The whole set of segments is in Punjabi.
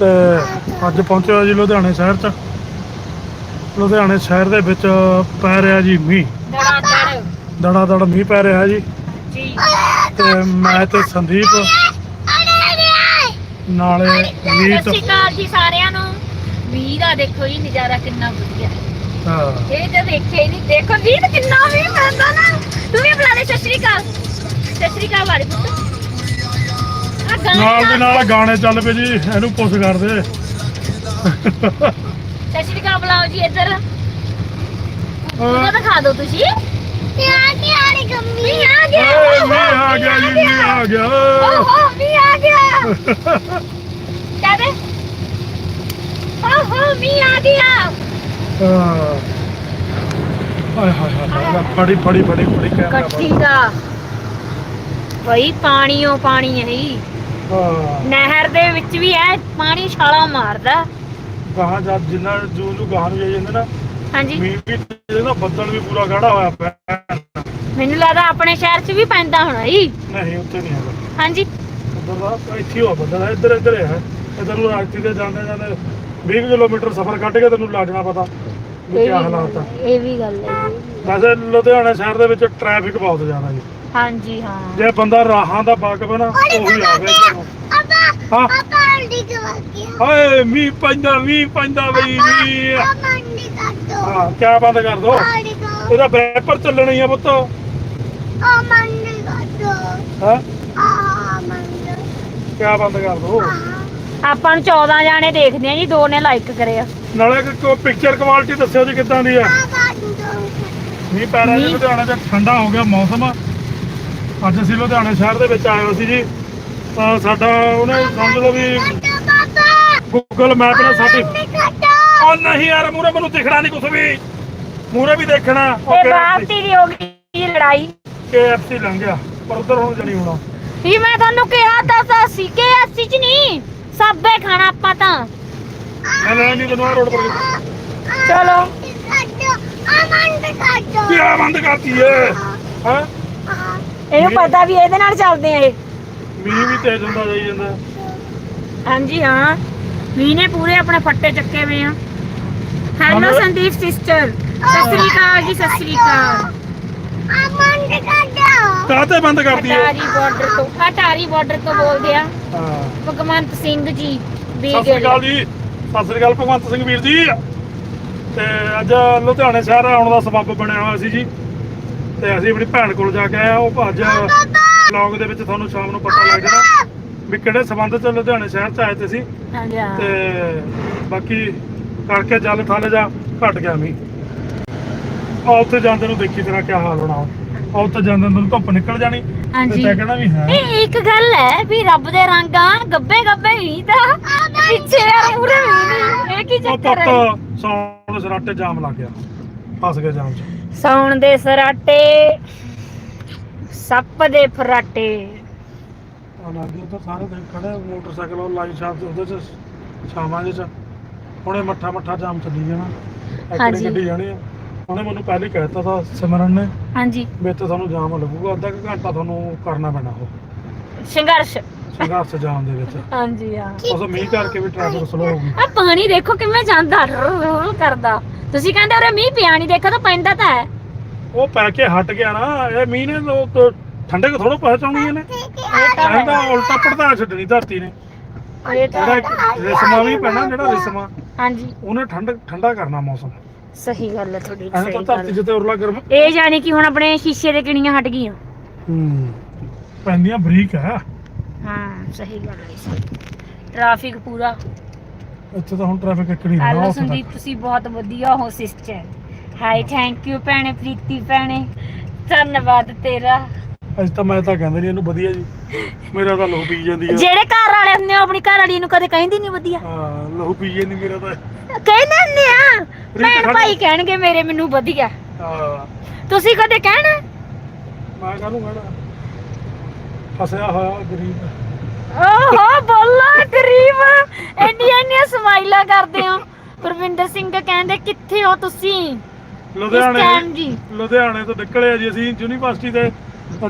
ਤੇ ਅੱਜ ਪਹੁੰਚੇ ਹੋਏ ਜੀ ਲੁਧਿਆਣੇ ਸ਼ਹਿਰ 'ਚ। ਲੁਧਿਆਣੇ ਸ਼ਹਿਰ ਦੇ ਵਿੱਚ ਪੈ ਰਿਹਾ ਜੀ ਮੀਂਹ। ਦੜਾ ਦੜ ਮੀਂਹ ਪੈ ਰਿਹਾ ਜੀ। ਤੇ ਮੈਂ ਤੇ ਸੰਦੀਪ ਨਾਲੇ ਸਤਿ ਮੀਤ। ਸ਼੍ਰੀ ਅਕਾਲ ਜੀ ਸਾਰਿਆਂ ਨੂੰ। ਮੀਂਹ ਦਾ ਦੇਖੋ ਜੀ ਨਜ਼ਾਰਾ ਕਿੰਨਾ ਵਧੀਆ। ਹਾਂ, ਇਹ ਤਾਂ ਦੇਖਿਆ ਹੀ ਨਹੀਂ। ਦੇਖੋ ਮੀਂਹ ਕਿੰਨਾ ਵੀ ਪੈਂਦਾ ਨਾ। ਤੂੰ ਵੀ ਬੁਲਾ ਲੈ। ਸਤਿ ਸ਼੍ਰੀ ਅਕਾਲ। ਸਤਿ ਸ਼੍ਰੀ ਅਕਾਲ ਵਾਲੇ ਪੁੱਤ। ਨਾਲ ਦੇ ਨਾਲ ਗਾਣੇ ਚੱਲ ਪਏ ਜੀ ਇਹਨੂੰ ਪੁੱਛ ਕਰਦੇ। ਸਤਿ ਸ਼੍ਰੀ ਅਕਾਲ ਬੁਲਾਓ ਜੀ ਇੱਧਰ। ਉਹਦਾ ਦਿਖਾ ਦਿਓ ਤੁਸੀਂ। ਆ ਗਿਆ ਗੰਮੀ ਆ ਗਿਆ। ਓਏ ਮੀਂਹ ਆ ਗਿਆ ਜੀ ਮੀਂਹ ਆ ਗਿਆ। ਓਹੋ ਮੀਂਹ ਆ ਗਿਆ। ਕਹਦੇ ਓਹੋ ਮੀਂਹ ਆ ਗਿਆ। ਹਾਂ। ਹਾਏ ਹਾਏ ਹਾਏ ਹਾਏ ਫੜੀ ਫੜੀ ਫੜੀ ਫੜੀ ਕੈਮਰਾ। ਕੱਠੀ ਦਾ। ਬਈ ਪਾਣੀਓ ਪਾਣੀ ਹੈ ਹਾਂ ਨਹਿਰ ਦੇ ਵਿੱਚ ਵੀ ਐ ਪਾਣੀ ਛਾਲਾ ਮਾਰਦਾ। ਗਾਹਾਂ ਜਦ ਜਿੰਨਾ ਜੂ ਜੂ ਗਾਹਾਂ ਨੂੰ ਜਾਈ ਜਾਂਦੇ ਨਾ ਹਾਂਜੀ। ਮੀਂਹ ਵੀ ਨਾ ਬੱਦਲ ਵੀ ਪੂਰਾ ਗਾੜਾ ਹੋਇਆ ਪਿਆ। ਮੈਨੂੰ ਲੱਗਦਾ ਆਪਣੇ ਸ਼ਹਿਰ 'ਚ ਵੀ ਪੈਂਦਾ ਹੋਣਾ ਜੀ। ਨਹੀਂ ਉੱਥੇ ਨਹੀਂ ਹੈਗਾ। ਹਾਂਜੀ। ਉੱਧਰ ਦਾ ਇੱਥੇ ਹੀ ਬੱਦਲ ਇੱਧਰ ਇੱਧਰ ਹੈ। ਇੱਧਰ ਨੂੰ ਰਾਜਤੀ ਦੇ ਜਾਂਦੇ ਜਾਂਦੇ 20 ਕਿਲੋਮੀਟਰ ਸਫ਼ਰ ਕੱਢ ਕੇ ਤੈਨੂੰ ਲੱਗਣਾ ਪਤਾ। ਵੀ ਕੀ ਹਾਲਾਤ ਆ। ਇਹ ਵੀ ਗੱਲ ਹੈ ਜੀ। ਵੈਸੇ ਲੁਧਿਆਣਾ ਸ਼ਹਿਰ ਦੇ ਵਿੱਚ ਟ੍ਰੈਫਿਕ ਬਹੁਤ ਜ਼ਿਆਦਾ ਜੀ। ਹਾਂਜੀ ਹਾਂ। ਜੇ ਬੰਦਾ ਰਾਹਾਂ ਦਾ ਵਾਕਫ ਹੈ ਨਾ ਉਹੀ ਆ ਗਿਆ ਇੱਧਰ ਨੂੰ। ਹਾਂ। ਹਾਏ ਮੀਂਹ ਪੈਂਦਾ ਮੀਂਹ ਪੈਂਦਾ ਬਈ ਮੀਂਹ ਹਾਂ ਕਿਆ ਬੰਦ ਕਰ ਦੋ? ਇਹਦਾ ਬੈਪਰ ਚੱਲਣਾ ਹੀ ਆ ਪੁੱਤ। ਹਾਂ? ਕਿਆ ਬੰਦ ਕਰ ਦੋ? ਆਪਾਂ ਨੂੰ 14 ਜਾਣੇ ਦੇਖਦੇ ਆ ਜੀ ਦੋ ਨੇ ਲਾਈਕ ਕਰਿਆ ਨਾਲੇ ਕੋਈ ਪਿਕਚਰ ਕੁਆਲਿਟੀ ਦੱਸਿਓ ਜੀ ਕਿੱਦਾਂ ਦੀ ਆ। ਮੀਂਹ ਪੈ ਰਿਹਾ ਜੀ ਲੁਧਿਆਣੇ ਚ ਠੰਡਾ ਹੋ ਗਿਆ ਮੌਸਮ। ਅੱਜ ਅਸੀਂ ਲੁਧਿਆਣੇ ਸ਼ਹਿਰ ਦੇ ਵਿੱਚ ਆਏ ਹੋਏ ਸੀ ਜੀ। ਤਾਂ ਸਾਡਾ ਉਹਨੇ ਸਮਝ ਲਓ ਵੀ ਗੂਗਲ ਮੈਪ ਨੇ ਸਾਡੀ ਉਹ ਨਹੀਂ ਯਾਰ ਮੂਰੇ ਮੈਨੂੰ ਦਿਖਣਾ ਨਹੀਂ ਕੁਝ ਵੀ। ਮੂਰੇ ਵੀ ਦੇਖਣਾ। ਇਹ ਬਾਪਤੀ ਦੀ ਹੋ ਗਈ ਲੜਾਈ। KFC ਲੰਘ ਗਿਆ ਪਰ ਉਧਰ ਹੁਣ ਜਣੀ ਹੋਣਾ। ਵੀ ਮੈਂ ਤੁਹਾਨੂੰ ਕਿਹਾ ਤਾਂ ਸੀ ਕਿ ਅਸੀਂ ਚ ਨਹੀਂ ਸਭੇ ਖਾਣਾ ਆਪਾਂ ਤਾਂ। ਮੈਂ ਲੈ ਨਹੀਂ ਤੈਨੂੰ ਆਹ ਰੋਡ ਪਰ ਚਲੋ। ਕਿਆ ਬੰਦ ਕਰਤੀ ਏ? ਹਾਂ? ਇਹਨੂੰ ਪਤਾ ਵੀ ਇਹਦੇ ਨਾਲ ਚੱਲਦੇ ਆ ਇਹ। ਮੀਂਹ ਵੀ ਤੇਜ਼ ਹੁੰਦਾ ਜਾਈ ਜਾਂਦਾ। ਹਾਂਜੀ ਹਾਂ। ਵੀ ਨੇ ਪੂਰੇ ਆਪਣੇ ਫੱਟੇ ਚੱਕੇ ਹੋਏ ਆ। ਹੈਲੋ ਹਾਂ। ਸੰਦੀਪ ਸਿਸਟਰ। ਸਤਿ ਸ੍ਰੀ ਅਕਾਲ ਜੀ ਸਤਿ ਸ੍ਰੀ ਅਕਾਲ। ਕਾਹਤੇ ਬੰਦ ਕਰਦੀ ਏ? ਅਟਾਰੀ ਬਾਰਡਰ ਤੋਂ ਅਟਾਰੀ ਬਾਰਡਰ ਤੋਂ ਬੋਲਦੇ ਆ। ਹਾਂ। ਭਗਵੰਤ ਸਿੰਘ ਜੀ ਸਤਿ ਸ੍ਰੀ ਅਕਾਲ ਜੀ। ਸਤਿ ਸ੍ਰੀ ਅਕਾਲ ਭਗਵੰਤ ਸਿੰਘ ਵੀਰ ਜੀ। ਤੇ ਅੱਜ ਲੁਧਿਆਣੇ ਸ਼ਹਿਰ ਆਉਣ ਦਾ ਸਬੱਬ ਬਣਿਆ ਹੋਇਆ ਸੀ ਜੀ। ਤੇ ਅਸੀਂ ਆਪਣੀ ਭੈਣ ਕੋਲ ਜਾ ਕੇ ਆਏ ਆ ਉਹ ਅੱਜ ਵਲੌਗ ਦੇ ਵਿੱਚ ਤੁਹਾਨੂੰ ਸ਼ਾਮ ਨੂੰ ਪਤਾ ਲੱਗ ਜਾਣਾ ਵੀ ਕਿਹੜੇ ਸਬੰਧ ਚ ਲੁਧਿਆਣੇ ਸ਼ਹਿਰ ਚ ਆਏ ਤੇ ਸੀ। ਤੇ ਬਾਕੀ ਕਰਕੇ ਜਲ ਥੱਲੇ ਜਾ ਘਟ ਗਿਆ ਮੀ ਆ ਉੱਥੇ ਜਾਂਦੇ ਨੂੰ ਦੇਖੀ ਤੇਰਾ ਕੀ ਹਾਲ ਹੋਣਾ। ਆ ਉੱਥੇ ਜਾਂਦੇ ਨੂੰ ਧੁੱਪ ਨਿਕਲ ਜਾਣੀ। ਤੇ ਹਾਂਜੀ। ਤੈਂ ਕਹਿਣਾ ਵੀ ਹੈ। ਇਹ ਇੱਕ ਗੱਲ ਹੈ ਵੀ ਰੱਬ ਦੇ ਰੰਗਾਂ ਗੱਬੇ ਗੱਬੇ ਹੀ ਤਾਂ ਪਿੱਛੇ ਯਾਰ ਮੂਰੇ ਵੀ ਨਹੀਂ ਇਹ ਕੀ ਉਹ ਚੱਕਰ ਹੈ? ਪੁੱਤ ਸੌਣ ਦੇ ਸਰਾਟੇ ਜਾਮ ਲੱਗ ਗਿਆ। ਫਸ ਗਿਆ ਜਾਮ ਚ। ਸੌਣ ਦੇ ਸਰਾਟੇ ਸੱਪ ਦੇ ਫਰਾਟੇ। ਆ ਲੱਗ ਗਿਆ ਤਾਂ ਸਾਰੇ ਦਿਨ ਖੜੇ ਮੋਟਰਸਾਈਕਲ ਉਹ ਲਾਈ ਸ਼ਾਮ ਤੇ ਉਹਦੇ ਚ ਸ਼ਾਮਾਂ ਦੇ ਚ। ਹੁਣੇ ਮੱਠਾ ਮੱਠਾ ਜਾਮ ਚੱਲੀ ਜਾਣਾ। ਐਕੜੀ ਹਾਂਜੀ। ਗੱਡੀ ਜਾਣੀ ਆ। ਉਹਨੇ ਮੈਨੂੰ ਪਹਿਲੇ ਕਹਿ ਦਿੱਤਾ ਤਾਂ ਸਿਮਰਨ ਨੇ ਹਾਂਜੀ। ਵੀ ਇੱਥੇ ਤੁਹਾਨੂੰ ਜਾਮ ਲੱਗੂਗਾ ਅੱਧਾ ਕੁ ਘੰਟਾ ਤੁਹਾਨੂੰ ਕਰਨਾ ਪੈਣਾ ਉਹ। ਸੰਘਰਸ਼। ਸੰਘਰਸ਼ ਜਾਮ ਦੇ ਵਿੱਚ। ਹਾਂਜੀ ਹਾਂ। ਉਸ ਮੀਂਹ ਕਰਕੇ ਵੀ ਟ੍ਰੈਫਿਕ ਸਲੋ ਹੋ ਗਈ। ਆ ਪਾਣੀ ਦੇਖੋ ਕਿਵੇਂ ਜਾਂਦਾ ਰੁਲ ਰੁਲ ਕਰਦਾ। ਤੁਸੀਂ ਕਹਿੰਦੇ ਉਰੇ ਮੀਂਹ ਪਿਆ ਨਹੀਂ ਦੇਖੋ ਤਾਂ ਪੈਂਦਾ ਤਾਂ ਹੈ। ਉਹ ਪੈ ਕੇ ਹਟ ਗਿਆ ਨਾ ਇਹ ਮੀਂਹ ਨੇ ਉਹ ਤਾਂ ਠੰਡੇ ਕੋ ਥੋੜਾ ਪਹੁੰਚਾਉਣੀ ਇਹਨੇ। ਇਹ ਤਾਂ ਹੈ। ਇਹਦਾ ਉਲਟਾ ਪੜਦਾ ਛੱਡਣੀ ਧਰਤੀ ਨੇ। ਇਹ ਤਾਂ ਜਿਹੜਾ ਹੈ। ਰਿਸਮਾ ਵੀ ਪੈਣਾ ਜਿਹੜਾ ਰਿਸਮਾ। ਹਾਂਜੀ। ਉਹਨੇ ਠੰਡ ਠੰਡਾ ਕਰਨਾ ਮੌਸਮ। ਸਹੀ ਗੱਲ ਹੈ ਤੁਹਾਡੀ ਐਂ ਸਹੀ ਤਾਂ ਗੱਲ ਧਰਤੀ ਜਿੱਤੇ ਉਰਲਾ ਗਰਮ ਇਹ ਜਾਣੀ ਕਿ ਹੁਣ ਆਪਣੇ ਸ਼ੀਸ਼ੇ ਦੇ ਕਿਣੀਆਂ ਹਟ ਗਈਆਂ। ਹੂੰ ਪੈਂਦੀਆਂ ਬਰੀਕ ਹੈ ਹਾਂ ਸਹੀ ਗੱਲ ਹੈ ਸਹੀ ਟ੍ਰੈਫਿਕ ਪੂਰਾ। ਇੱਥੇ ਤਾਂ ਹੁਣ ਟ੍ਰੈਫਿਕ ਇੱਕ ਨਹੀਂ ਹੈਲੋ ਸੰਦੀਪ ਤੁਸੀਂ ਬਹੁਤ ਵਧੀਆ ਹੋ ਸਿਸਟਰ। ਹਾਈ ਥੈਂਕ ਯੂ ਭੈਣੇ ਪ੍ਰੀਤੀ ਭੈਣੇ। ਧੰਨਵਾਦ ਤੇਰਾ। ਅੱਜ ਤਾਂ ਮੈਂ ਤਾਂ ਕਹਿੰਦਾ ਨਹੀਂ ਇਹਨੂੰ ਵਧੀਆ ਜੀ। ਮੇਰਾ ਤਾਂ ਲਹੂ ਪੀ ਜਾਂਦੀ ਆ। ਜਿਹੜੇ ਘਰ ਵਾਲੇ ਹੁੰਦੇ ਆ ਆਪਣੀ ਘਰ ਵਾਲੀ ਨੂੰ ਕਦੇ ਕਹਿੰਦੀ ਨਹੀਂ ਵਧੀਆ। ਹਾਂ ਲਹੂ ਪੀ ਜਾਂਦੀ ਮੇਰਾ ਤਾਂ ਕਹਿੰਦੇ ਹੁੰਦੇ ਆ। ਭੈਣ ਭਾਈ ਕਹਿਣਗੇ ਮੇਰੇ ਮੈਨੂੰ ਵਧੀਆ। ਹਾਂ। ਤੁਸੀਂ ਕਦੇ ਕਹਿਣਾ? ਮੈਂ ਕਾਹਨੂੰ ਕਹਿਣਾ? ਫਸਿਆ ਹੋਇਆ ਗਰੀਬ। ਓਹੋ ਬੋਲਾ ਗਰੀਬ। ਇੰਨੀ ਇੰਨੀਆਂ ਸਮਾਈਲਾਂ ਕਰਦੇ ਹੋ। ਗੁਰਵਿੰਦਰ ਸਿੰਘ ਕਹਿੰਦੇ ਕਿੱਥੇ ਹੋ ਤੁਸੀਂ? ਲੁਧਿਆਣੇ ਜੀ। ਲੁਧਿਆਣੇ ਤੋਂ ਨਿਕਲੇ ਆ ਜੀ ਅਸੀਂ ਯੂਨੀਵਰਸਿਟੀ ਦੇ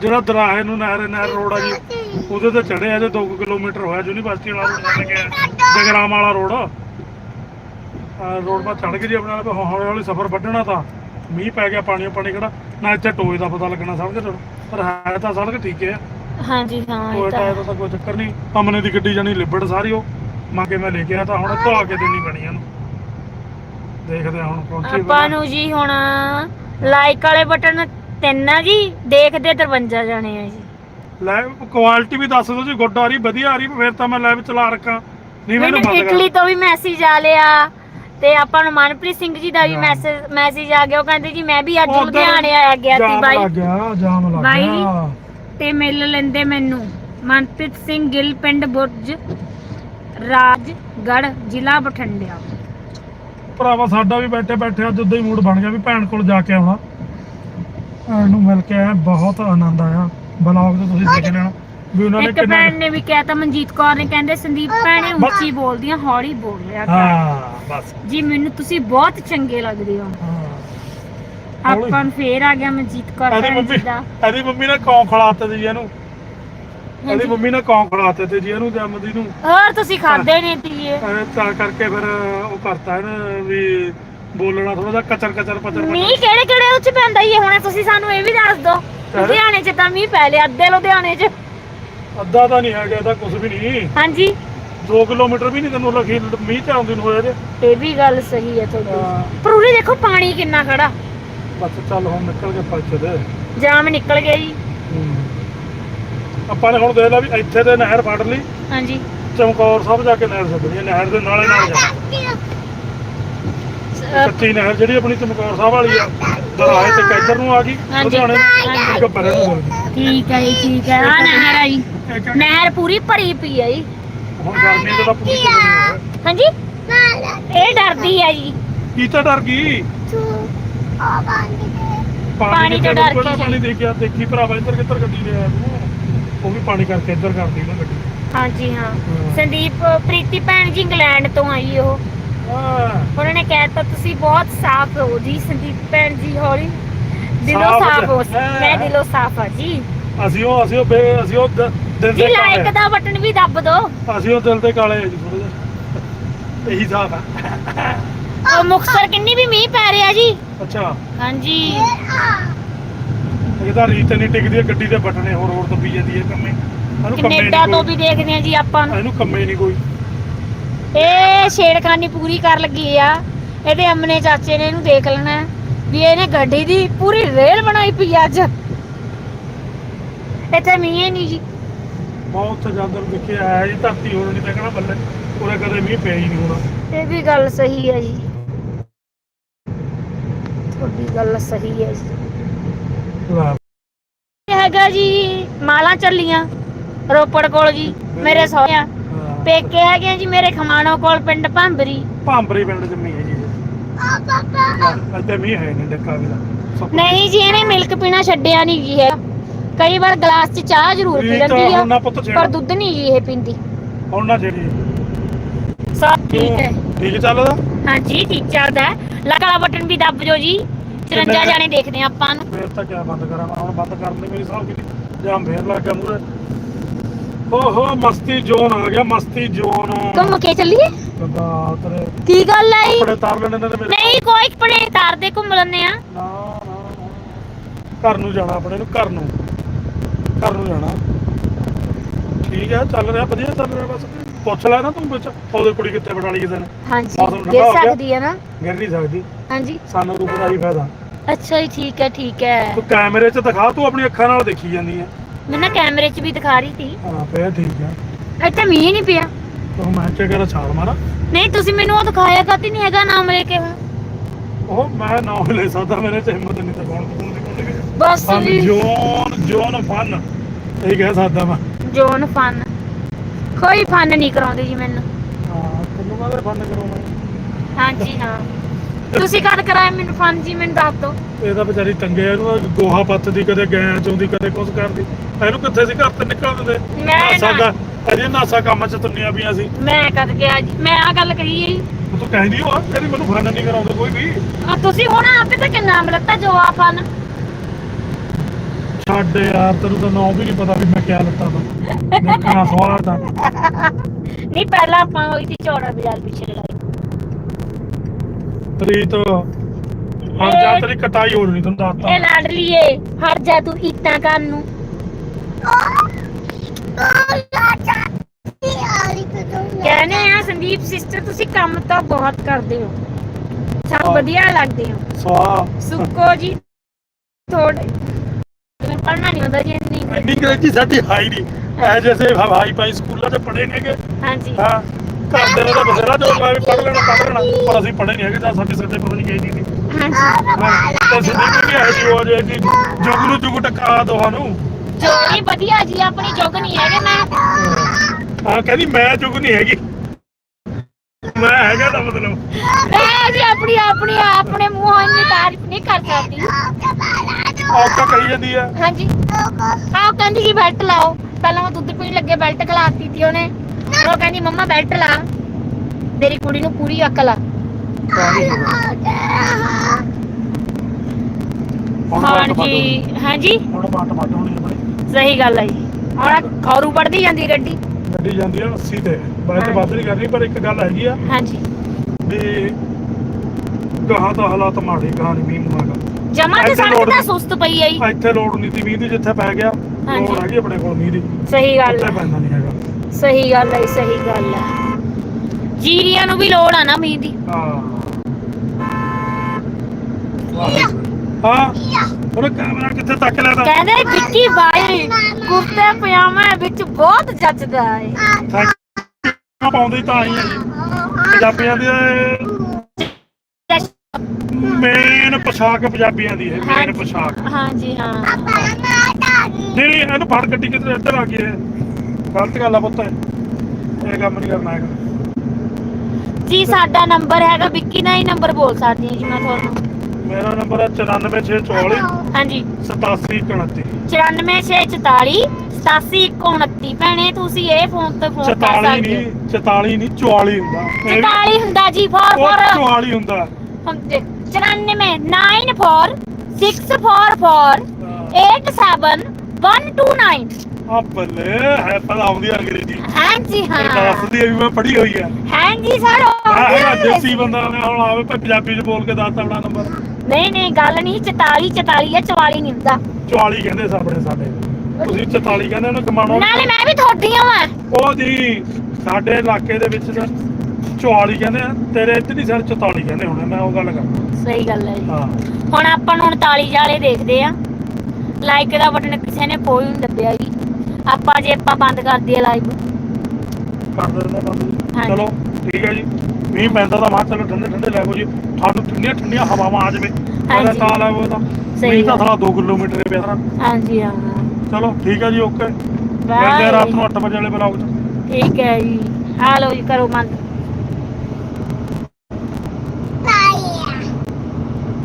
ਜਿਹੜਾ ਦਰਾਹੇ ਨੂੰ ਨਹਿਰ ਨਹਿਰ ਰੋਡ ਆ ਜੀ ਉਹਦੇ ਤੇ ਚੜੇ ਅਜੇ 2 ਕਿਲੋਮੀਟਰ ਹੋਇਆ ਯੂਨੀਵਰਸਿਟੀ ਵਾਲਾ ਰੋਡ ਤੇ ਗਿਆ ਜਗਰਾਮ ਵਾਲਾ ਰੋਡ। ਰੋਡ 'ਤੇ ਚੜ ਕੇ ਜੀ ਆਪਣੇ ਨਾਲ ਹੌਲੀ ਹੌਲੀ ਸਫ਼ਰ ਵੱਢਣਾ ਤਾਂ ਮੀਂਹ ਪੈ ਗਿਆ ਪਾਣੀ ਪਾਣੀ ਖੜਾ ਨਾ ਇੱਥੇ ਟੋਏ ਦਾ ਪਤਾ ਲੱਗਣਾ ਸੜਕ ਤੇ ਪਰ ਹੈ ਤਾਂ ਸੜਕ ਠੀਕ ਹੈ। ਹਾਂਜੀ ਹਾਂ ਟੋਏ ਇਹ ਤਾਂ ਟਾਏ ਦਾ ਤਾਂ ਕੋਈ ਚੱਕਰ ਨਹੀਂ। ਅਮਨੇ ਦੀ ਗੱਡੀ ਜਾਨੀ ਲਿਬੜ ਸਾਰੀ ਉਹ। ਮੰਗੇ ਮੈਂ ਲੈ ਕੇ ਆਇਆ ਤਾਂ ਹੁਣ ਧੋ ਕੇ ਦੇਣੀ ਪੈਣੀ ਇਹਨੂੰ। ਦੇਖਦੇ ਹਾਂ ਹੁਣ ਪਹੁੰਚੀ ਆਪਾਂ ਨੂੰ ਜੀ ਹੁਣ ਲਾਈਕ ਵਾਲੇ ਬਟਨ ਤਿੰਨ ਆ ਜੀ ਦੇਖਦੇ 53 ਜਾਣੇ ਆ ਜੀ। ਲੈ ਕੁਆਲਿਟੀ ਵੀ ਦੱਸ ਦਿਓ ਜੀ ਗੁੱਡ ਆ ਰਹੀ ਵਧੀਆ ਆ ਰਹੀ ਫਿਰ ਤਾਂ ਮੈਂ ਲਾਈਵ ਚਲਾ ਰੱਖਾਂ। ਨਹੀਂ ਮੈਨੂੰ ਮੈਨੂੰ ਬੰਦ ਇਟਲੀ ਕਰ ਤੋਂ ਵੀ ਮੈਸੇਜ ਆ ਲਿਆ। ਤੇ ਆਪਾਂ ਨੂੰ ਮਨਪ੍ਰੀਤ ਸਿੰਘ ਜੀ ਦਾ ਵੀ। ਮੈਸੇਜ ਮੈਸੇਜ ਆ ਗਿਆ। ਉਹ ਕਹਿੰਦੇ ਜੀ ਮੈਂ ਵੀ ਅੱਜ ਲੁਧਿਆਣੇ ਆ ਗਿਆ ਸੀ ਬਾਈ। ਲੱਗ ਗਿਆ ਜਾਮ ਲੱਗ ਬਾਈ। ਗਿਆ। ਤੇ ਮਿਲ ਲੈਂਦੇ ਮੈਨੂੰ। ਮਨਪ੍ਰੀਤ ਸਿੰਘ ਗਿੱਲ ਪਿੰਡ ਬੁਰਜ ਰਾਜਗੜ੍ਹ ਜ਼ਿਲ੍ਹਾ ਬਠਿੰਡਾ ਭਰਾਵਾ ਸਾਡਾ ਵੀ ਬੈਠੇ ਬੈਠੇ ਅੱਜ ਉਦਾਂ ਹੀ ਮੂਡ ਬਣ ਗਿਆ ਵੀ ਭੈਣ ਕੋਲ ਜਾ ਕੇ ਆਉਣਾ। ਭੈਣ ਨੂੰ ਮਿਲ ਕੇ ਆਇਆ ਬਹੁਤ ਆਨੰਦ ਆਇਆ। ਬਲੌਗ ਤੇ ਤੁਸੀਂ ਦੇਖ ਲੈਣਾ। ਵੀ ਉਹਨਾਂ ਨੇ ਇੱਕ ਕਿੰਨਾ ਭੈਣ ਨੇ ਵੀ ਕਹਿਤਾ ਮਨਜੀਤ ਕੌਰ ਨੇ ਕਹਿੰਦੇ ਸੰਦੀਪ ਭੈਣੇ ਉੱਚੀ ਬੋਲਦੀਆਂ ਹੌਲੀ ਬੋਲ ਲਿਆ ਕਰ। ਹਾਂ ਬਸ। ਜੀ ਮੈਨੂੰ ਤੁਸੀਂ ਬਹੁਤ ਚੰਗੇ ਲੱਗਦੇ ਹੋ। ਹਾਂ। ਹੌਲੀ। ਆਪਾਂ ਨੂੰ ਫੇਰ ਆ ਗਿਆ ਮਨਜੀਤ ਕੌਰ ਇਹਦੀ ਭੈਣ ਮੰਮੀ ਜੀ ਦਾ। ਇਹਦੀ ਮੰਮੀ ਨੇ ਕੌਂ ਖਿਲਾਤੇ ਜੀ ਇਹਨੂੰ? ਇਹਦੀ ਹਾਂਜੀ। ਮੰਮੀ ਨੇ ਕੌਂ ਖਿਲਾਤੇ ਤੇ ਜੀ ਇਹਨੂੰ ਜੰਮਦੀ ਨੂੰ? ਹੋਰ ਤੁਸੀਂ ਖਾਦੇ ਨੇ ਤੀਏ ਤਾਂ ਕਰਕੇ ਫਿਰ ਉਹ ਕਰਤਾ ਇਹਨੇ ਵੀ ਬੋਲਣਾ ਥੋੜਾ ਜਿਹਾ ਕਚਰ ਕਚਰ ਪਚਰ ਮੀਂਹ ਕਿਹੜੇ ਕਿਹੜੇ ਉੱਚ ਪੈਂਦਾ ਹੀ ਹੈ ਹੁਣ ਤੁਸੀਂ ਸਾਨੂੰ ਇਹ ਵੀ ਦੱਸ ਦਿਓ ਲੁਧਿਆਣੇ 'ਚ ਤਾਂ ਮੀਂਹ ਪੈ ਲਿਆ ਅੱਧੇ ਲੁਧਿਆਣੇ 'ਚ। ਅੱਧਾ ਤਾਂ ਨਹੀਂ ਹੈਗਾ ਇਹਦਾ ਕੁਝ ਵੀ ਨਹੀਂ। ਹਾਂਜੀ। 2 ਕਿਲੋਮੀਟਰ ਵੀ ਨਹੀਂ ਤੈਨੂੰ ਲਖੀ ਮੀਂਹ ਚ ਆਉਂਦੀ ਨੂੰ ਹੋਇਆ ਜੇ। ਇਹ ਵੀ ਗੱਲ ਸਹੀ ਹੈ ਤੁਹਾਡੀ। ਪਰ ਉਰੇ ਦੇਖੋ ਪਾਣੀ ਕਿੰਨਾ ਖੜਾ। ਬਸ ਚੱਲ ਹੁਣ ਨਿਕਲ ਕੇ ਪਹੁੰਚੇ ਦੇ। ਜਾਮ ਨਿਕਲ ਗਿਆ ਜੀ। ਆਪਾਂ ਨੇ ਹੁਣ ਦੇਖ ਲਾ ਵੀ ਇੱਥੇ ਤੇ ਨਹਿਰ ਫੜ ਲਈ। ਹਾਂਜੀ। ਚਮਕੌਰ ਸਾਹਿਬ ਜਾ ਕੇ ਨਹਿਰ ਛੱਡਣੀ ਹੈ ਨਹਿਰ ਦੇ ਨਾਲੇ ਨਾਲ ਜਾ ਕੱਚੀ ਨਹਿਰ ਜਿਹੜੀ ਆਪਣੀ ਚਮਕੌਰ ਸਾਹਿਬ ਵਾਲੀ ਆ। ਦਰਾਹੇ ਤੇ ਕੈਦਰ ਨੂੰ ਆ ਗਈ ਹਾਂਜੀ। ਲੁਧਿਆਣੇ ਹਾਂਜੀ। ਇੱਕ ਪਰੇ ਨੂੰ ਹੋ ਗਈ। ਠੀਕ ਹੈ ਜੀ ਠੀਕ ਹੈ ਆ ਨਹਿਰ ਆ ਜੀ। ਇਹ ਕਿਆ- ਨਹਿਰ ਪੂਰੀ ਭਰੀ ਪਈ ਹੈ ਜੀ। ਹੁਣ ਗਰਮੀ ਦੇ ਤਾਂ ਪੂਰੀ ਚੱਲਣੀ ਹੈ ਹਾਂਜੀ? ਇਹ ਡਰਦੀ ਹੈ ਜੀ। ਕੀ ਤਾਂ ਡਰ ਗਈ? ਪਾਣੀ ਤੋਂ ਕਿੱਥੇ ਡਰ ਕਿਹੜਾ ਗਈ ਪਾਣੀ ਦੇਖਿਆ ਦੇਖੀ ਭਰਾਵਾ ਇੱਧਰ ਕਿੱਧਰ ਗੱਡੀ ਲੈ ਆਇਆ ਤੂੰ। ਉਹ ਵੀ ਪਾਣੀ ਕਰਕੇ ਇੱਧਰ ਕਰਦੀ ਨਾ ਗੱਡੀ। ਹਾਂਜੀ ਹਾਂ। ਹਾਂ। ਸੰਦੀਪ ਪ੍ਰੀਤੀ ਭੈਣ ਜੀ ਇੰਗਲੈਂਡ ਤੋਂ ਆਈ ਉਹ। ਉਹਨਾਂ ਨੇ ਕਹਿਤਾ ਤੁਸੀਂ ਬਹੁਤ ਸਾਫ਼ ਹੋ ਜੀ ਸੰਦੀਪ ਭੈਣ ਜੀ ਹੌਲੀ ਦਿਲੋਂ ਸਾਫ਼ ਸਾਫ਼ ਹੋ ਹੈ। ਮੈਂ ਦਿਲੋਂ ਸਾਫ਼ ਆ ਜੀ। ਅਸੀਂ ਉਹ ਅਸੀਂ ਉਹ ਬੇ ਅਸੀਂ ਉਹ ਦ- ਦਿਲ ਜੀ ਦੇ ਕਾਲੇ ਲਾਈਕ ਦਾ ਬਟਨ ਵੀ ਦੱਬ ਆ। ਅਸੀਂ ਉਹ ਦਿਲ ਦੇ ਕਾਲੇ ਆ ਜੀ ਥੋੜੇ ਜਿਹਾ। ਇਹੀ ਹਿਸਾਬ ਆ। ਉਹ ਮੁਕਸਰ ਕਿੰਨੀ ਵੀ ਮੀਂਹ ਪੈ ਰਿਹਾ ਜੀ। ਅੱਛਾ। ਹਾਂਜੀ। ਇਹ ਤਾਂ ਰੀਤ ਨਹੀਂ ਟਿਕਦੀ ਹੈ, ਗੱਡੀ ਦੇ ਬਟਨੇ ਹੋਰ ਹੋਰ ਦੱਬੀ ਜਾਂਦੀ ਹੈ ਕੰਮੇ। ਇਹਨੂੰ ਕੰਮੇ ਕੈਨੇਡਾ ਨਹੀਂ ਤੋਂ ਵੀ ਦੇਖਦੇ ਆ ਜੀ ਆਪਾਂ ਨੂੰ। ਇਹਨੂੰ ਕੰਮੇ ਨਹੀਂ ਕੋਈ। ਇਹ ਛੇੜਖਾਨੀ ਪੂਰੀ ਕਰ ਲੱਗੀ ਆ। ਇਹਦੇ ਅਮਨੇ ਚਾਚੇ ਨੇ ਇਹਨੂੰ ਦੇਖ ਲੈਣਾ ਹੈ ਵੀ ਇਹਨੇ ਗੱਡੀ ਦੀ ਪੂਰੀ ਰੇਲ ਬਣਾਈ ਪਈ ਅੱਜ। ਇੱਥੇ ਮੀਂਹ ਹੀ ਨਹੀਂ ਜੀ। ਮੈਂ ਉੱਥੇ ਜਾਂਦੇ ਨੂੰ ਦੇਖਿਆ ਆਇਆ ਜੀ ਧਰਤੀ ਹੋਰ ਨਹੀਂ ਦੇਖਣਾ ਬੱਲੇ। ਉਹਨੇ ਕਦੇ ਮੀਂਹ ਪਿਆ ਹੀ ਨਹੀਂ ਹੋਣਾ। ਇਹ ਵੀ ਗੱਲ ਸਹੀ ਹੈ ਜੀ। ਤੁਹਾਡੀ ਗੱਲ ਸਹੀ ਹੈ ਜੀ। ਲੈ, ਇਹ ਹੈਗਾ ਜੀ ਮਾਲਾ ਚੱਲੀਆਂ ਰੋਪੜ ਕੋਲ ਜੀ ਮੇਰੇ ਸਹੁਰਿਆਂ। ਹਾਂ। ਪੇਕੇ ਹੈਗੇ ਆ ਜੀ ਮੇਰੇ ਖਮਾਣੋ ਕੋਲ ਪਿੰਡ ਭਾਂਬਰੀ। ਭਾਂਬਰੀ ਪਿੰਡ ਚ ਮੀਂਹ ਹੈ ਜੀ। ਇੱਥੇ ਮੀਂਹ ਹੈ ਨਹੀਂ ਦੇਖਾ ਵੀ ਦਾ ਨਹੀਂ ਜੀ ਇਹਨੇ ਮਿਲਕ ਪੀਣਾ ਛੱਡਿਆ ਨਹੀਂ ਜੀ ਹੈ ਕਈ ਵਾਰ ਗਲਾਸ 'ਚ ਚਾਹ ਜ਼ਰੂਰ ਪੀ ਲੈਂਦੀ ਆ ਪਰ ਦੁੱਧ ਨਹੀਂ ਜੀ ਇਹ ਪੀਂਦੀ। ਹੁਣ ਨਾ ਛੇੜੀ। ਸਭ ਠੀਕ ਹੈ। ਠੀਕ ਚੱਲਦਾ? ਹਾਂਜੀ ਠੀਕ ਚੱਲਦਾ ਵਾਲਾ ਬਟਨ ਵੀ ਦੱਬ ਜੋ ਜੀ। 54 ਕਿੰਨੇ- ਜਾਣੇ ਦੇਖਦੇ ਆਪਾਂ ਨੂੰ। ਫੇਰ ਤਾਂ ਕਿਆ ਬੰਦ ਕਰਾਂ ਹੁਣ ਬੰਦ ਕਰਨ ਦੀ ਮੇਰੀ ਹਿਸਾਬ ਕੀਤੀ ਜਾਮ ਫੇਰ ਲੱਗ ਮੂਰੇ ਓਹੋ ਮਸਤੀ ਜ਼ੋਨ ਆ ਗਿਆ ਮਸਤੀ ਜ਼ੋਨ। ਘੁੰਮ ਕੇ ਚੱਲੀਏ? ਬੰਦਾ ਤੇਰੇ ਕੀ ਗੱਲ ਹੈ ਜੀ? ਕੱਪੜੇ ਤਾਰ ਲੈਣੇ ਨੇ ਤੇ ਮੇਰੇ ਨਹੀਂ ਕੋਈ ਕੱਪੜੇ ਤਾਰਦੇ ਘੁੰਮ ਲੈਂਦੇ ਆ। ਨਾ ਨਾ ਨਾ। ਘਰ ਨੂੰ ਜਾਣਾ ਆਪਣੇ ਨੂੰ ਘਰ ਨੂੰ। ਘਰ ਨੂੰ ਜਾਣਾ। ਠੀਕ ਹੈ ਚੱਲ ਰਿਹਾ ਵਧੀਆ ਚੱਲ ਰਿਹਾ ਬਸ। ਪੁੱਛ ਲੈ ਨਾ ਤੂੰ ਵਿੱਚ ਉਹਦੇ ਕੁੜੀ ਕਿੱਥੇ ਬਣਾ ਲਈ ਕਿਸੇ ਨੇ? ਹਾਂਜੀ ਮੌਸਮ ਠੰਡਾ ਗਿਰ ਹੋ ਗਿਆ। ਸਕਦੀ ਹੈ ਨਾ? ਗਿਰ ਨਹੀਂ ਸਕਦੀ। ਹਾਂਜੀ। ਸਾਨੂੰ ਰੂਪ ਦਾ ਹੀ ਫਾਇਦਾ। ਅੱਛਾ ਜੀ ਠੀਕ ਹੈ ਠੀਕ ਹੈ ਤੂੰ ਕੈਮਰੇ 'ਚ ਦਿਖਾ ਤੂੰ ਆਪਣੀ ਅੱਖਾਂ ਨਾਲ ਦੇਖੀ ਜਾਂਦੀ ਹੈ ਮੈਂ ਨਾ ਕੈਮਰੇ 'ਚ ਵੀ ਦਿਖਾ ਰਹੀ ਸੀ। ਹਾਂ ਫੇਰ ਠੀਕ ਹੈ ਇੱਥੇ ਮੀਂਹ ਨਹੀਂ ਪਿਆ। ਤੂੰ ਮੈਂ ਚੇ ਕਰ ਛਾਲ ਮਾਰਾ। ਨਹੀਂ ਤੁਸੀਂ ਮੈਨੂੰ ਉਹ ਦਿਖਾਇਆ ਕਾਤੀ ਨਹੀਂ ਹੈਗਾ ਨਾਮ ਲੈ ਕੇ ਹੁਣ। ਉਹ ਮੈਂ ਨਾ ਲੈ ਸਕਦਾ ਮੇਰੇ ਚ ਹਿੰਮਤ ਨਹੀਂ ਤੇ ਕੌਣ ਕੌਣ ਦੀ ਬਸ ਫਨ ਜੀ। ਜੋਨ ਜੋਨ ਫਨ। ਇਹ ਕਹਿ ਸਕਦਾ ਮੈਂ। Zone fun. ਕੋਈ ਫਨ ਨਹੀਂ ਕਰਾਉਂਦੀ ਜੀ ਮੈਨੂੰ। ਹਾਂ ਤੈਨੂੰ ਕਾਹਦੇ ਫਨ ਕਰਾਉਣਾ? ਹਾਂਜੀ ਹਾਂ। ਤੁਸੀਂ ਕਦ ਕਰਾਇਆ ਮੈਨੂੰ ਫਨ ਜੀ ਮੈਨੂੰ ਦੱਸ ਦਿਓ। ਇਹ ਤਾਂ ਵਿਚਾਰੀ ਤੰਗੇ ਆ, ਇਹਨੂੰ ਗੋਹਾ ਪੱਥਦੀ ਕਦੇ ਗੈਂ ਚੋਂਦੀ ਕਦੇ ਕੁਝ ਕਰਦੀ। ਇਹਨੂੰ ਕਿੱਥੇ ਸੀ ਘਰ ਤੇ ਨਿਕਲ ਦਿੰਦੇ ਮੈਂ ਨਾ- ਦਾ ਅਜੇ ਨਾਸਾ ਕੰਮ ਚ ਤੁੰਨੀਆਂ ਪਈਆਂ ਸੀ। ਮੈਂ ਕਦ ਗਿਆ ਜੀ? ਮੈਂ ਆ ਗੱਲ ਕਹੀ ਹੈ ਜੀ। ਉਹ ਤੂੰ ਕਹਿੰਦੀ ਹੋ ਤੇਰੀ ਮੈਨੂੰ ਫਨ ਨਹੀਂ ਕਰਾਉਂਦਾ ਕੋਈ ਵੀ। ਆ ਤੁਸੀਂ ਹੁਣ ਆਪੇ ਤਾਂ ਕਿੰਨਾ ਨਾਮ ਲੱਤਾ ਜੋ ਆ ਫਨ ਛੱਡ ਯਾਰ ਤੈਨੂੰ ਤਾਂ ਨਾਂ ਵੀ ਨਹੀਂ ਪਤਾ ਵੀ ਮੈਂ ਕਿਆ ਲੱਤਾ ਤਾਂ ਦੇਖਣਾ ਸਵਾਲ ਤਾਂ ਨਹੀਂ ਪਹਿਲਾਂ ਆਪਾਂ ਹੋਈ ਸੀ ਚੌੜਾ ਬਾਜ਼ਾਰ ਪਿੱਛੇ ਲੜਾਈ। ਪ੍ਰੀਤ ਹਰ ਜਾ ਤੇਰੀ ਕਟਾਈ ਹੋ ਜਣੀ ਤੈਨੂੰ ਦੱਸਤਾ। ਇਹ ਲਾਡਲੀ ਏ ਹਟ ਜਾ ਤੂੰ ਇਤਾਂ ਕਰਨ ਨੂੰ। ਕਹਿੰਦੇ ਆ ਸੰਦੀਪ ਸਿਸਟਰ ਤੁਸੀਂ ਕੰਮ ਤਾਂ ਬਹੁਤ ਕਰਦੇ ਹੋ। ਸਭ। ਵਧੀਆ ਲੱਗਦੇ ਹੋ। ਸਵਾ ਸੁੱਕੋ ਜੀ ਥੋੜੇ ਮੈਂ ਪੜਨਾ ਨਹੀਂ ਹੁੰਦਾ ਜੀ ਨਹੀਂ ਇੰਨੀ ਅੰਗਰੇਜ਼ੀ ਸਾਡੀ ਹਾਈ ਨਹੀਂ। ਐ ਜੈਸੇ ਹਾਈ ਪਾਈ ਸਕੂਲਾਂ 'ਚ ਪੜ੍ਹੇ ਨੇਗੇ। ਹਾਂਜੀ। ਹਾਂ। ਘਰ ਦੇ ਨਾਲ ਬਸੇਰਾ ਜੋ ਮੈਂ ਵੀ ਪੜ੍ਹ ਲੈਣਾ ਪੜ੍ਹ ਲੈਣਾ ਪਰ ਅਸੀਂ ਪੜ੍ਹੇ ਨਹੀਂ ਹੈਗੇ ਜਾਂ ਸਾਡੀ ਸੱਚੇ ਪਤਾ ਨਹੀਂ ਗਈ ਨਹੀਂ ਹਾਂਜੀ। ਤੇ ਸਿੱਧੀ ਵੀ ਹੈ ਜੀ ਉਹ ਜੇ ਜੀ ਜੁਗ ਨੂੰ ਜੁਗ ਟਕਾ ਦੋਹਾਂ ਨੂੰ ਜੋੜੀ ਵਧੀਆ ਜੀ ਆਪਣੀ ਜੋਗ ਨਹੀਂ ਹੈਗੇ ਮੈਂ ਹਾਂ ਕਹਿੰਦੀ ਮੈਂ ਜੁਗ ਨਹੀਂ ਹੈਗੀ। ਮੈਂ ਹੈਗਾ ਤਾਂ ਮਤਲਬ। ਮੈਂ ਜੀ ਆਪਣੀ ਆਪਣੀ ਆਪਣੇ ਮੂੰਹੋਂ ਇੰਨੀ ਤਾਰੀਫ ਨਹੀਂ ਕਰ ਸਕਦੀ। ਔਕਾ ਕਹੀ ਜਾਂਦੀ ਆ। ਹਾਂਜੀ। ਆਹ ਕਹਿੰਦੀ ਜੀ ਬੈਲਟ ਲਾਓ। ਪਹਿਲਾਂ ਉਹ ਦੁੱਧ ਪੀਣ ਲੱਗੇ ਬੈਲਟ ਖਲਾਤੀ ਤੀ ਉਹਨੇ। ਉਹ ਕਹਿੰਦੀ ਮੰਮਾ ਬੈਲਟ ਲਾ। ਤੇਰੀ ਕੁੜੀ ਨੂੰ ਪੂਰੀ ਅਕਲ ਆ। ਹੁਣ ਹੋਣੀ। ਆਪਣੀ ਸਹੀ ਗੱਲ ਹੈ ਜੀ। ਹੁਣ ਖੌਰੂ ਪੜਦੀ ਜਾਂਦੀ ਗੱਡੀ। ਗੱਡੀ ਜਾਂਦੀ ਆ 80 ਤੇ। ਬਾਅਦ ਤੇ ਹਾਂ। ਬਾਤ ਨਹੀਂ ਕਰਨੀ ਪਰ ਇੱਕ ਗੱਲ ਹੈਗੀ ਆ ਹਾਂਜੀ। ਵੀ ਗਾਹਾਂ ਤਾਂ ਹਾਲਾਤ ਮਾੜੇ ਕਹਾਣੀ ਮੀਂਹ ਮੁਆਗਾ ਜਮਾ ਤੇ ਇੱਥੇ ਸੜਕ ਲੋੜ ਤਾਂ ਨਹੀਂ। ਸੁਸਤ ਪਈ ਆਈ ਇੱਥੇ ਲੋੜ ਨਹੀਂ ਤੀ ਮੀਂਹ ਦੀ ਜਿੱਥੇ ਪੈ ਗਿਆ ਹਾਂਜੀ। ਲੋੜ ਹੈਗੀ ਆਪਣੇ ਕੋਲ ਮੀਂਹ ਦੀ। ਸਹੀ ਗੱਲ ਇੱਥੇ ਹੈ ਪੈਂਦਾ ਨਹੀਂ ਹੈਗਾ। ਸਹੀ ਗੱਲ ਹੈ ਸਹੀ ਗੱਲ ਹੈ। ਜੀਰੀਆਂ ਨੂੰ ਵੀ ਲੋੜ ਆ ਨਾ ਮੀਂਹ ਦੀ। ਹਾਂ। ਹਾਂ। ਉਹ ਕੈਮਰਾ ਕਿੱਥੇ ਤੱਕ ਲੈਦਾ ਕਹਿੰਦੇ ਵਿੱਕੀ ਬਾਈ ਕੁਰਤੇ ਪਜਾਮੇ ਵਿੱਚ ਬਹੁਤ ਜੱਚਦਾ ਹੈ। ਥੈਂਕ ਪਾਉਂਦੇ ਤਾਂ ਆਈ ਆ ਜੀ। ਪੰਜਾਬੀਆਂ ਦੀ ਮੇਨ ਪੋਸ਼ਾਕ ਪੰਜਾਬੀਆਂ ਦੀ ਹੈ ਮੇਨ। ਪੋਸ਼ਾਕ। ਹਾਂਜੀ ਹਾਂ। ਨਹੀਂ ਇਹਨੂੰ ਫੜ ਗੱਡੀ ਕਿਤੇ ਇੱਧਰ ਆ ਗਈ ਹੈ। ਗਲਤ ਗੱਲ ਆ ਪੁੱਤ। ਇਹ ਕੰਮ ਨਹੀਂ ਕਰਨਾ ਹੈਗਾ। ਜੀ ਸਾਡਾ ਨੰਬਰ ਹੈਗਾ ਵਿੱਕੀ ਦਾ ਹੀ ਨੰਬਰ ਬੋਲ ਸਕਦੀ ਹਾਂ ਜੀ ਮੈਂ ਤੁਹਾਨੂੰ। ਮੇਰਾ ਨੰਬਰ ਹੈ 94644 ਹਾਂਜੀ। 8729 94644 8729 ਭੈਣੇ ਤੁਸੀਂ ਇਹ ਫੋਨ ਤੇ ਫੋਨ ਕਰ 44 ਸਕਦੇ ਨਹੀਂ ਹੋ। 44 ਨਹੀਂ 44 ਹੁੰਦਾ। ਇਹ ਵੀ- 44 ਹੁੰਦਾ ਜੀ ਫੋਰ ਉਹ ਫੋਰ 44 ਹੁੰਦਾ। ਹਮ ਤੇ 94 94 644 87129 ਆ ਬੱਲੇ ਹੈ ਪਤਾ ਆਉਂਦੀ ਆ ਅੰਗਰੇਜ਼ੀ। ਹਾਂਜੀ ਹਾਂ। ਪਰ ਦੱਸਦੀ ਆ ਵੀ ਮੈਂ ਪੜ੍ਹੀ ਹੋਈ ਆ। ਹਾਂਜੀ ਸਰ ਹੈਗਾ ਦੇਸੀ ਬੰਦਾ ਮੈਂ ਹੁਣ ਆਵੇ ਭਾਈ ਪੰਜਾਬੀ ਚ ਬੋਲ ਕੇ ਦੱਸਦਾ ਆਪਣਾ ਨੰਬਰ ਨਹੀਂ ਨਹੀਂ ਗੱਲ ਨਹੀਂ 44 44 ਹੈ 44 ਨਹੀਂ ਹੁੰਦਾ। 44 ਕਹਿੰਦੇ ਸਾਹਮਣੇ ਸਾਡੇ। ਤੁਸੀਂ 44 ਕਹਿੰਦੇ ਉਹਨੂੰ ਕਮਾਣੋ ਨਾਲੇ ਮੈਂ ਵੀ ਤੁਹਾਡੀਆਂ ਵਾਂ ਉਹ ਜੀ ਸਾਡੇ ਇਲਾਕੇ ਦੇ ਵਿੱਚ ਤਾਂ 44 ਕਹਿੰਦੇ ਆ ਤੇਰੇ ਇੱਥੇ ਨਹੀਂ ਸਰ 44 ਕਹਿੰਦੇ ਹੋਣੇ ਮੈਂ ਉਹ ਗੱਲ ਕਰਦਾ। ਸਹੀ ਗੱਲ ਹੈ ਜੀ। ਹਾਂ। ਹੁਣ ਆਪਾਂ ਨੂੰ 39 ਵਾਲੇ ਦੇਖਦੇ ਆ। ਲਾਈਕ ਦਾ ਬਟਨ ਕਿਸੇ ਨੇ ਕੋਈ ਨਹੀਂ ਦੱਬਿਆ ਜੀ। ਆਪਾਂ ਜੇ ਆਪਾਂ ਬੰਦ ਕਰ ਦਈਏ ਲਾਈਵ ਕਰ ਦਿੰਦੇ ਬੰਦ ਜੀ। ਹਾਂਜੀ। ਚਲੋ ਠੀਕ ਹੈ ਜੀ। ਮੀਂਹ ਪੈਂਦਾ ਤਾਂ ਮਾਂ ਚਲੋ ਠੰਡੇ ਠੰਡੇ ਲੈ ਲਓ ਜੀ। ਤੁਹਾਨੂੰ ਠੰਡੀਆਂ ਠੰਡੀਆਂ ਹਵਾਵਾਂ ਆ ਜਵੇ। ਮੇਰਾ ਹਾਂਜੀ। ਤਾਂ ਲਾਵੋ ਤਾਂ ਸਹੀ ਮੀਂਹ ਤਾਂ ਗੱਲ। ਸਾਲਾ 2 ਕਿਲੋਮੀਟਰ ਦੇ ਪਿਆ ਹਾਂਜੀ ਹਾਂ। ਚਲੋ ਠੀਕ ਹੈ ਜੀ ਓਕੇ। ਮਿਲਦੇ ਆ ਰਾਤ ਨੂੰ 8 ਵਜੇ ਵਾਲੇ ਬਲੌਗ 'ਚ। ਠੀਕ ਹੈ ਜੀ। ਆ ਲਓ ਜੀ ਕਰੋ ਬੰਦ।